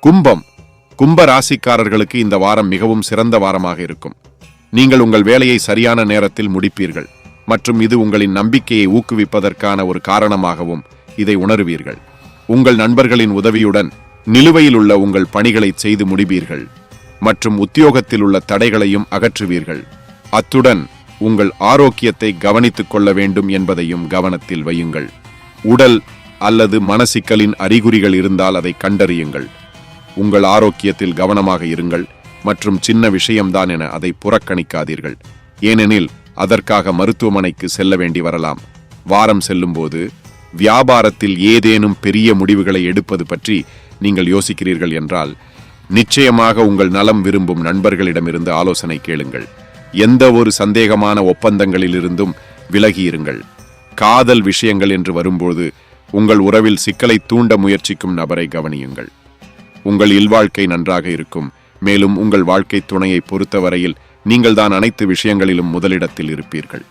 கும்பம். கும்ப ராசிக்காரர்களுக்கு இந்த வாரம் மிகவும் சிறந்த வாரமாக இருக்கும். நீங்கள் உங்கள் வேலையை சரியான நேரத்தில் முடிப்பீர்கள். மற்றும் இது உங்களின் நம்பிக்கையை ஊக்குவிப்பதற்கான ஒரு காரணமாகவும் இதை உணருவீர்கள். உங்கள் நண்பர்களின் உதவியுடன் நிலுவையில் உள்ள உங்கள் பணிகளை செய்து முடிப்பீர்கள். மற்றும் உத்தியோகத்தில் உள்ள தடைகளையும் அகற்றுவீர்கள். அத்துடன் உங்கள் ஆரோக்கியத்தை கவனித்துக் கொள்ள வேண்டும் என்பதையும் கவனத்தில் வையுங்கள். உடல் அல்லது மனசிக்கலின் அறிகுறிகள் இருந்தால் அதை கண்டறியுங்கள். உங்கள் ஆரோக்கியத்தில் கவனமாக இருங்கள் மற்றும் சின்ன விஷயம்தான் என அதை புறக்கணிக்காதீர்கள். ஏனெனில் அதற்காக மருத்துவமனைக்கு செல்ல வேண்டி வரலாம். வாரம் செல்லும்போது வியாபாரத்தில் ஏதேனும் பெரிய முடிவுகளை எடுப்பது பற்றி நீங்கள் யோசிக்கிறீர்கள் என்றால் நிச்சயமாக உங்கள் நலம் விரும்பும் நண்பர்களிடமிருந்து ஆலோசனை கேளுங்கள். எந்த ஒரு சந்தேகமான ஒப்பந்தங்களிலிருந்தும் விலகியிருங்கள். காதல் விஷயங்கள் என்று வரும்போது உங்கள் உறவில் சிக்கலை தூண்ட முயற்சிக்கும் நபரை கவனியுங்கள். உங்கள் இல்வாழ்க்கை நன்றாக இருக்கும். மேலும் உங்கள் வாழ்க்கை துணையை பொறுத்தவரையில் நீங்கள்தான் அனைத்து விஷயங்களிலும் முதலிடத்தில் இருப்பீர்கள்.